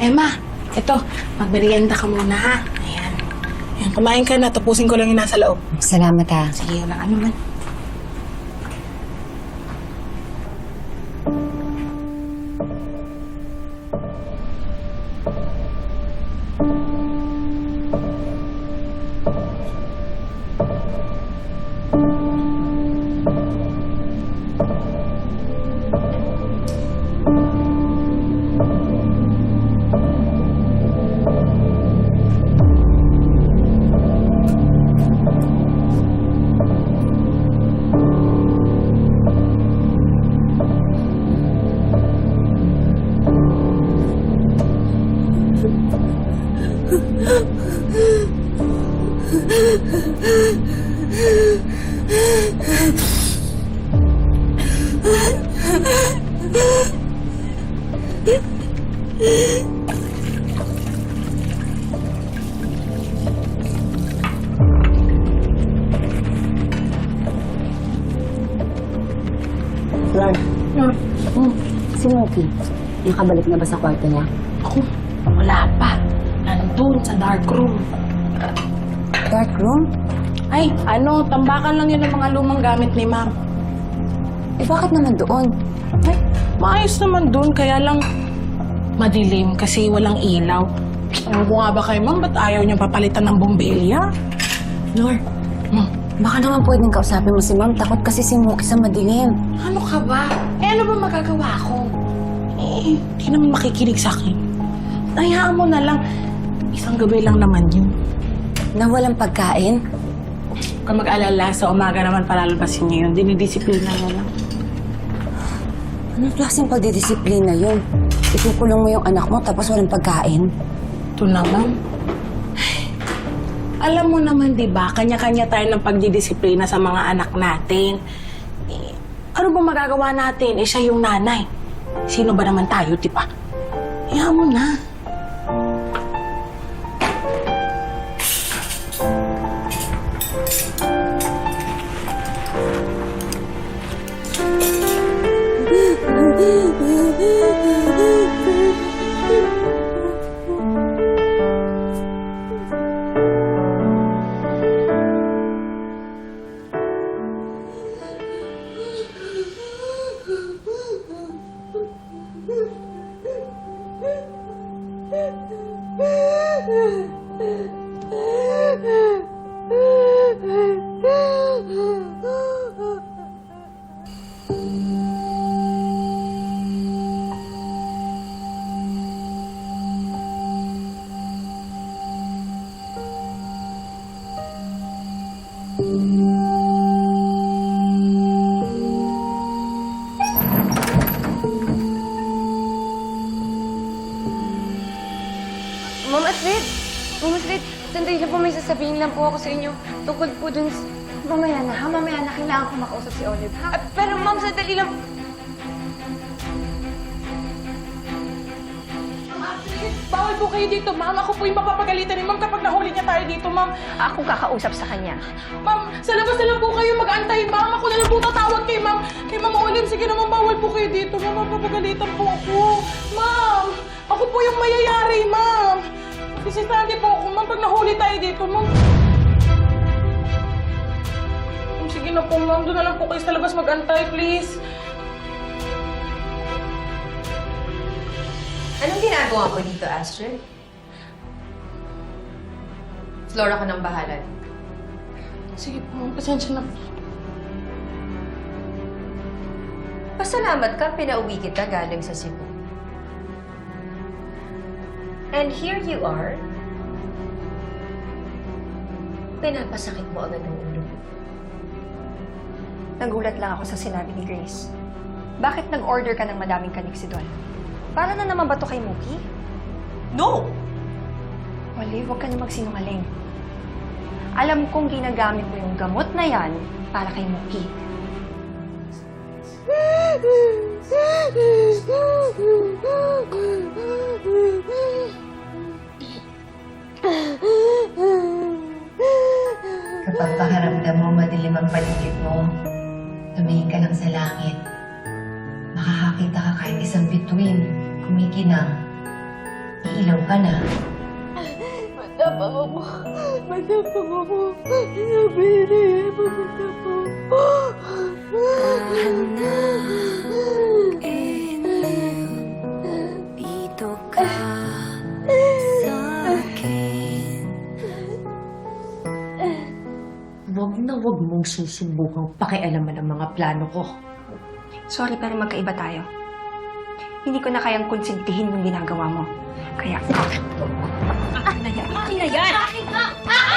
Emma, ito, magmerienda ka muna ha. Ayan. Ayan, kumain ka na, tapusin ko lang yung nasa loob. Salamat ha. Sige, wala ano man. Lord. Hmm. Si Moki, nakabalik na ba sa kwarto niya? Ako, wala pa. Nandun sa dark room. Dark room? Ay, ano, tambakan lang yun ng mga lumang gamit ni ma'am. Eh bakit naman doon? Ay, maayos naman dun, kaya lang madilim kasi walang ilaw. Ano ko nga ba kay ma'am, ba't ayaw niya papalitan ng bombilya? Lord, Hmm. baka naman pwedeng kausapin mo si Ma'am. Takot kasi si Moki sa madilim. Ano ka ba? Eh, ano ba magagawa ko? Eh, di naman makikinig sa akin. Hayaan mo na lang. Isang gabi lang naman yun. Na walang pagkain? Huwag ka mag-alala, sa umaga naman palalbasin niya yun. Dinidisiplina niya lang. Anong klaseng pagdidisiplina yun? Ikukulong mo yung anak mo tapos walang pagkain? Ito naman. Alam mo naman, di ba, kanya-kanya tayo ng pagdidisiplina sa mga anak natin. Eh, ano ba magagawa natin? Eh, siya yung nanay. Sino ba naman tayo, di ba? Hayaan mo na. Ma'am Astrid! Ma'am Astrid, sandali lang po may sasabihin lang po ako sa inyo. Tungkol po dun sa... Mamaya na ha, mamaya na. Kailangan ko makausap si Olive, ha? Pero ma'am, sandali lang. Bawal po kayo dito, ma'am. Ako po yung mapapagalitan ni ma'am kapag nahuli niya tayo dito, ma'am. Ako kakausap sa kanya. Ma'am, sa labas na lang po kayo mag-antay, ma'am. Ako na lang po tatawag kay ma'am. Kay ma'am Olim, sige naman, bawal po kayo dito. Ma'am, mapapagalitan po ako. Ma'am, ako po yung mayayari, ma'am. Bisitante po ako, ma'am, pag nahuli tayo dito. Ma'am, sige na po, ma'am. Doon na lang po kayo sa labas mag-antay, please. Anong ginagawa ko dito, Astrid? Flora ko ng bahala dito. Sige po. Pasensya na po. Pasalamat ka, pinauwi kita galing sa Cebu. And here you are. Pinapasakit mo agad ang ulo mo. Nagulat lang ako sa sinabi ni Grace. Bakit nag-order ka ng madaming kaniksidon? Para na naman ba to kay Mookie? No! Olive, huwag ka na magsinungaling. Alam kong ginagamit mo yung gamot na yan para kay Mookie. Kapag pakaramdam mo madilim ang paligid mo, tumingin ka lang sa langit. Makakakita ka kahit isang bituin, kumikinang. Iilaw ka na. Matapang ako. Matapang ako. Sabi ni Eva, matapang ako. Dito ka sa akin. Huwag na huwag mong susubukang pakialaman ang mga plano ko. Sorry pero magkaiba tayo. Hindi ko na kayang konsentihin yung ginagawa mo. Kaya... Akin na yan! Akin na yan! Akin na!